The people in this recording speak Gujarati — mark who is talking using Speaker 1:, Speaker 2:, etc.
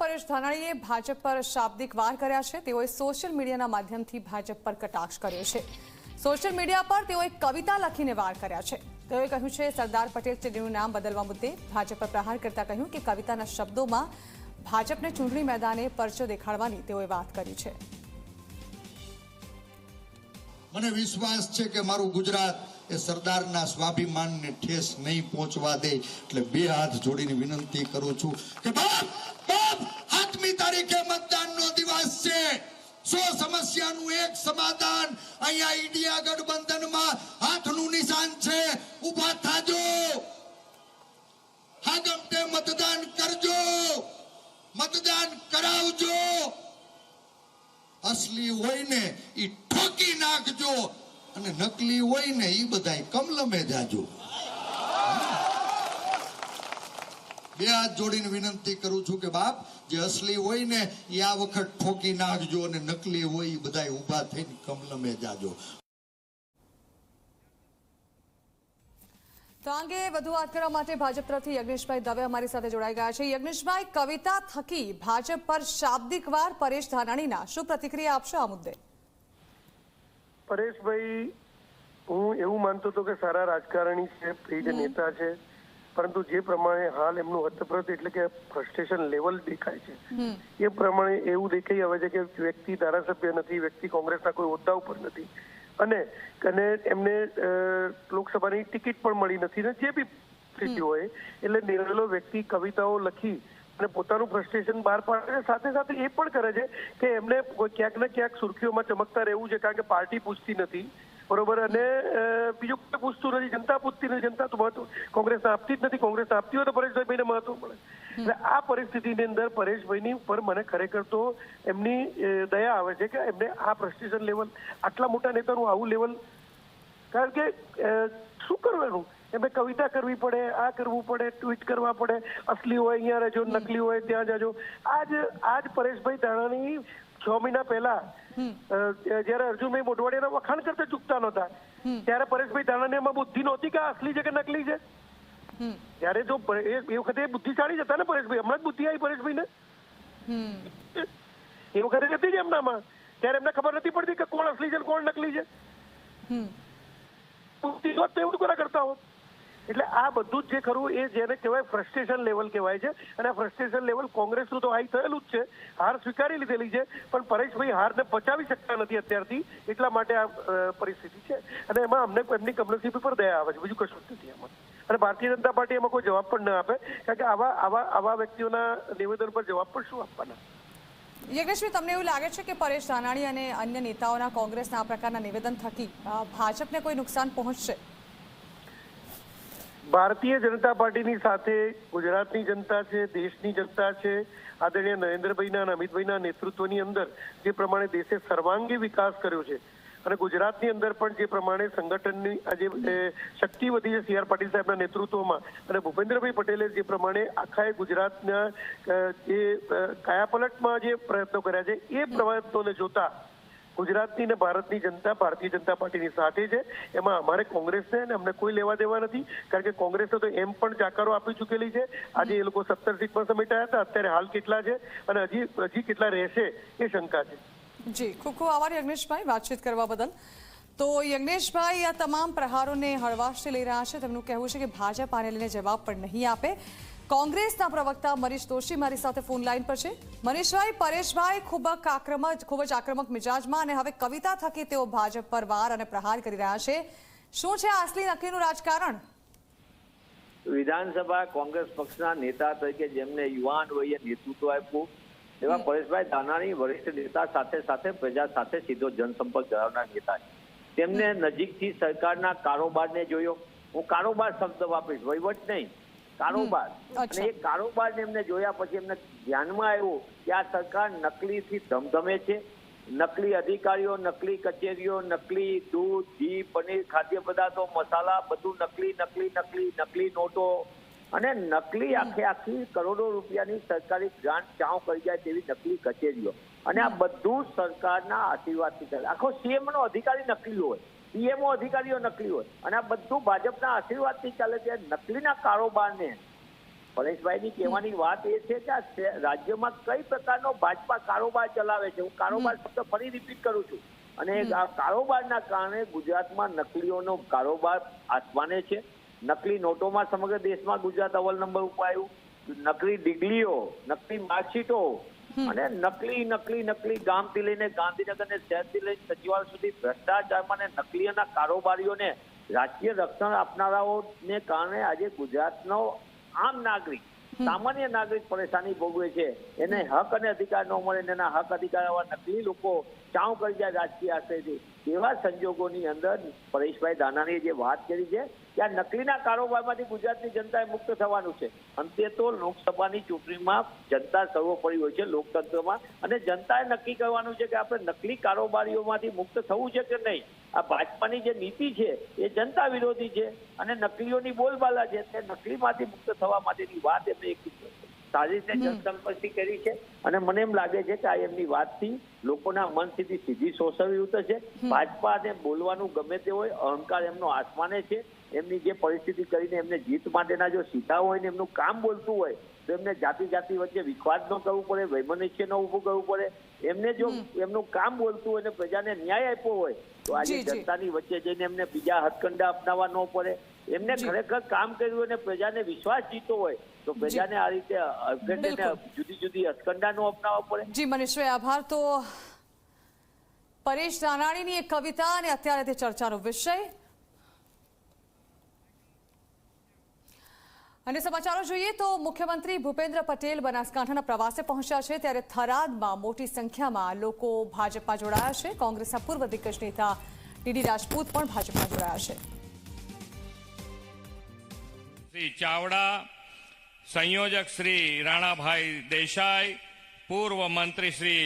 Speaker 1: પરેશ ધાનાણીએ ભાજપ પર શાબ્દિક વાર કર્યા છે. તેઓએ સોશિયલ મીડિયાના માધ્યમથી ભાજપ પર કટાક્ષ કર્યો છે. સોશિયલ મીડિયા પર તેઓએ કવિતા લખીને વાર કર્યા છે. તેઓએ કહ્યું છે, સરદાર પટેલ સ્ટેડિયમનું નામ બદલવા મુદ્દે ભાજપ પર પ્રહાર કરતા કહ્યું કે કવિતાના શબ્દોમાં ભાજપને ચૂંટણી મેદાને પરચો દેખાડવાની તેઓએ વાત કરી છે.
Speaker 2: મને વિશ્વાસ છે કે મારું ગુજરાત એ સરદારના સ્વાભિમાનને ઠેસ નહીં પહોંચવા દે. એટલે બે હાથ જોડીને વિનંતી કરું છું કે સો સમસ્યાનું એક સમાધાન અહીંયા ઈડિયા ગઠબંધનમાં હાથનું નિશાન છે. ઊભા થાજો. હાગમતે મતદાન કરજો. મતદાન કરાવજો. અસલી હોય ને એ ઠોકી નાખજો અને નકલી હોય ને એ બધાય કમલમે જાજો. બે હાથ જોડીને વિનંતી કરું છું કે બાપ જે અસલી હોય ને એ આ વખત ઠોકી નાખજો અને નકલી હોય એ બધા ઊભા થઈને કમલમે જાજો.
Speaker 1: તો અંગે વધુ વાત કરવા માટે ભાજપ તરફથી યજ્ઞેશભાઈ દવે અમારી સાથે જોડાઈ ગયા છે. યજ્ઞેશભાઈ કવિતા થકી ભાજપ પર શાબ્દિક વાર પરેશ ધાનાણીના શું પ્રતિક્રિયા આપશો આ મુદ્દે?
Speaker 3: પરેશભાઈ હું એવું માનતો હતો કે સારા રાજકારણી છે પ્રિય નેતા છે પરંતુ જે પ્રમાણે હાલ એમનું હતપ્રત એટલે કે ફ્રસ્ટ્રેશન લેવલ દેખાય છે એ પ્રમાણે એવું દેખાઈ આવે છે કે વ્યક્તિ ધારાસભ્ય નથી વ્યક્તિ કોંગ્રેસના કોઈ હોદ્દા ઉપર નથી. અને અને એમને લોકસભાની ટિકિટ પણ મળી નથી ને જે બી સ્થિતિ હોય એટલે નિર્ણયેલો વ્યક્તિ કવિતાઓ લખી અને પોતાનું ફ્રસ્ટ્રેશન બહાર પાડે છે સાથે સાથે એ પણ કરે છે કે એમને ક્યાંક ને ક્યાંક સુર્ખીઓમાં ચમકતા રહેવું છે કારણ કે પાર્ટી પૂછતી નથી. બરોબર. અને બીજું કોઈ પૂછતું નથી, જનતા પૂછતી નથી, જનતા તો મહત્વ કોંગ્રેસને આપતી જ નથી, કોંગ્રેસ આપતી હોય તો પરેશભાઈને મહત્વ મળે એટલે આ પરિસ્થિતિની અંદર પરેશભાઈની ઉપર મને ખરેખર તો એમની દયા આવે છે કે એમને આ ફ્રસ્ટ્રેશન લેવલ આટલા મોટા નેતાનું આવું લેવલ કારણ કે શું કરવાનું? એમને કવિતા કરવી પડે, આ કરવું પડે ટ્વીટ કરવા પડે, અસલી હોય, અહીંયા રહેજો, નકલી હોય, ત્યાં જાજો. આજ આજ પરેશભાઈ ધાણાની છ મહિના પહેલા જયારે અર્જુનભાઈ મોઢવાડિયાના વખાણ કરતા ચૂકતા નહોતા. ત્યારે પરેશભાઈ ધાણાને બુદ્ધિ નહોતી કે અસલી છે કે નકલી છે? ત્યારે જો એ વખતે બુદ્ધિશાળી જ હતા ને પરેશભાઈ હમણાં જ બુદ્ધિ આવી પરેશભાઈને? એ વખતે હતી જ એમનામાં. ત્યારે એમને ખબર નથી પડતી કે કોણ અસલી છે કોણ નકલી છે. બુદ્ધિ હોત તો એવું કરા કરતા હોત. એટલે આ બધું જ જે ખરું એ જેને કહેવાય ફ્રસ્ટ્રેશન લેવલ કહેવાય છે. અને ફ્રસ્ટ્રેશન લેવલ કોંગ્રેસનું તો હાઈ થયેલું જ છે. હાર સ્વીકારી લીધેલી છે. પણ પરેશભાઈ હારને પચાવી શકતા નથી અત્યારથી. એટલા માટે આ પરિસ્થિતિ છે. અને એમાં અમને એમની કમનસીબી પર દયા આવે છે. બીજું કશું જ નથી એમાં. અને ભારતીય જનતા પાર્ટી એમાં કોઈ જવાબ પણ ન આપે. કારણ કે આવા આવા આવા વ્યક્તિઓના નિવેદન પર જવાબ પણ શું આપવાના?
Speaker 1: યજ્ઞેશભાઈ, તમને એવું લાગે છે કે પરેશ ધાનાણી અને અન્ય નેતાઓના કોંગ્રેસના આ પ્રકારના નિવેદન થકી ભાજપને કોઈ નુકસાન પહોંચશે?
Speaker 3: ભારતીય જનતા પાર્ટીની સાથે ગુજરાતની જનતા છે, દેશની જનતા છે, આદરણીય નરેન્દ્રભાઈના અને અમિતભાઈના નેતૃત્વની અંદર જે પ્રમાણે દેશે સર્વાંગી વિકાસ કર્યો છે અને ગુજરાતની અંદર પણ જે પ્રમાણે સંગઠનની આજે શક્તિ વધી છે સી આર પાટીલ સાહેબના નેતૃત્વમાં અને ભૂપેન્દ્રભાઈ પટેલે જે પ્રમાણે આખા ગુજરાતના જે કાયાપલટમાં જે પ્રયત્નો કર્યા છે એ પ્રયત્નોને જોતા ગુજરાતની ને ભારતની જનતા, ભારતીય જનતા પાર્ટીની સાથે છે. એમાં અમારે કોંગ્રેસને અને અમને કોઈ લેવા દેવા નથી. કારણ કે કોંગ્રેસે તો એમ પણ જાકારો આપી ચૂકેલી છે. આજે એ લોકો સત્તર સીટ સીટમાં સમેટાયા હતા. અત્યારે હાલ કેટલા છે અને હજી હજી કેટલા રહેશે એ શંકા છે.
Speaker 1: જી, ખૂબ ખૂબ આભાર યજ્ઞેશભાઈ વાતચીત કરવા બદલ. તો યજ્ઞેશભાઈ, આ તમામ પ્રહારોને હળવાશથી લઈ રહ્યા છે. તેમનું કહેવું છે કે ભાજપ આને લઈને જવાબ પણ નહીં આપે. કોંગ્રેસના પ્રવક્તા મનીષ દોશી મારી સાથે ફોન લાઈન પર છે. મનીષભાઈ પરેશભાઈ ખૂબ આક્રમક ખૂબ જ આક્રમક મિજાજમાં અને હવે કવિતા થકી તેઓ ભાજપ પર વાર અને પ્રહાર કરી રહ્યા છે. શું છે આસલી નકલીનું રાજકારણ?
Speaker 4: વિધાનસભા કોંગ્રેસ પક્ષના નેતા તરીકે જેમને યુવાન વયે નેતૃત્વ આપ્યું એવા પરેશભાઈ ધાનાણી વરિષ્ઠ નેતા સાથે સાથે પ્રજા સાથે સીધો જનસંપર્ક ધરાવનાર નેતા છે. તેમને નજીકથી સરકારના કારોબારને જોયો. હું કારોબાર શબ્દ વાપરીશ વહીવટ નહીં. કારોબાર. અને એ કારોબારને એમને જોયા પછી એમને ધ્યાનમાં આવ્યું કે આ સરકાર નકલીથી ધમધમે છે. નકલી અધિકારીઓ નકલી કચેરીઓ નકલી દૂધ ઘી પનીર ખાદ્ય પદાર્થો મસાલા બધું નકલી નકલી નકલી નકલી નોટો. અને નકલી આખે આખી કરોડો રૂપિયાની સરકારી ગ્રાન્ટ ચાઉ કરી જાય તેવી નકલી કચેરીઓ. અને આ બધું સરકારના આશીર્વાદથી ચાલે આખો સીએમનો અધિકારી નકલી હોય પીએમઓ અધિકારીઓ નકલી હોય અને આ બધું ભાજપના આશીર્વાદથી ચાલે છે. નકલીના કારોબારને પરેશભાઈની કહેવાની વાત એ છે કે આ રાજ્યમાં કઈ પ્રકારનો ભાજપા કારોબાર ચલાવે છે? હું કારોબાર શબ્દ ફરી રિપીટ કરું છું. અને આ કારોબારના કારણે ગુજરાતમાં નકલીઓનો કારોબાર આસમાને છે. નકલી નોટોમાં સમગ્ર દેશમાં ગુજરાત અવ્વલ નંબર ઉપર આવ્યું. નકલી ડિગ્રીઓ નકલી માર્કશીટો અને નકલી નકલી નકલી ગામથી લઈને ગાંધીનગર ને શહેરથી લઈને સચિવાલય સુધી ભ્રષ્ટાચારમાં ને નકલીઓના કારોબારીઓને રાજકીય રક્ષણ આપનારાઓને કારણે આજે ગુજરાતનો આમ નાગરિક સામાન્ય નાગરિક પરેશાની ભોગવે છે. એને હક અને અધિકાર ન મળે એના હક અધિકાર આવા નકલી લોકો ચાઉ કરી જાય રાજકીય આશ્રયથી એવા સંજોગોની અંદર પરેશભાઈ દાનાની જે વાત કરી છે આ નકલીના કારોબારમાંથી ગુજરાતની જનતાએ મુક્ત થવાનું છે. અંતે તો લોકસભાની ચૂંટણીમાં જનતા સર્વોપરી હોય છે લોકતંત્રમાં. અને જનતાએ નક્કી કરવાનું છે કે આપણે નકલી કારોબારીઓમાંથી મુક્ત થવું છે કે નહીં. આ ભાજપાની જે નીતિ છે એ જનતા વિરોધી છે. અને નકલીઓની બોલબાલા છે તે નકલીમાંથી મુક્ત થવા માટેની વાત એમને એક સારી રીતે જનસંપર્કથી કરી છે. અને મને એમ લાગે છે કે આ એમની વાતથી લોકોના મન સુધી સીધી શોષવી ઉતરશે. ભાજપાને બોલવાનું ગમે તે હોય અહંકાર એમનો આસમાને છે. એમની જે પરિસ્થિતિ કરીને એમને જીત માટેના જો સીધા હોય ને એમનું કામ બોલતું હોય તો એમને જાતિ જાતિ વચ્ચે વિખવાદ ન કરવું પડે વૈમનસ્ય ન ઉભું કરવું પડે. એમને જો એમનું કામ બોલતું હોય ને પ્રજાને ન્યાય આપ્યો હોય તો આજે. જનતાની વચ્ચે જઈને એમને બીજા હથકંડા અપનાવવા ન પડે. એમને ખરેખર કામ કર્યું અને પ્રજાને વિશ્વાસ જીતો હોય તો પ્રજાને આ રીતે જુદી જુદી હથકંડા નો અપનાવવા પડે.
Speaker 1: જી મનીષભાઈ આભાર. તો પરેશ રાણાણીની એક કવિતા અને અત્યારે તે ચર્ચાનો વિષય. અને સમાચારો જોઈએ તો મુખ્યમંત્રી ભૂપેન્દ્ર પટેલ બનાસકાંઠાના પ્રવાસે પહોંચ્યા છે ત્યારે થરાદમાં મોટી સંખ્યામાં લોકો ભાજપમાં જોડાયા છે. કોંગ્રેસના પૂર્વ દિગ્ગજ નેતા ડીડી રાજપૂત પણ ભાજપમાં જોડાયા છે.
Speaker 5: શ્રી ચાવડા, સંયોજક શ્રી રાણાભાઈ દેસાઈ, પૂર્વ મંત્રી શ્રી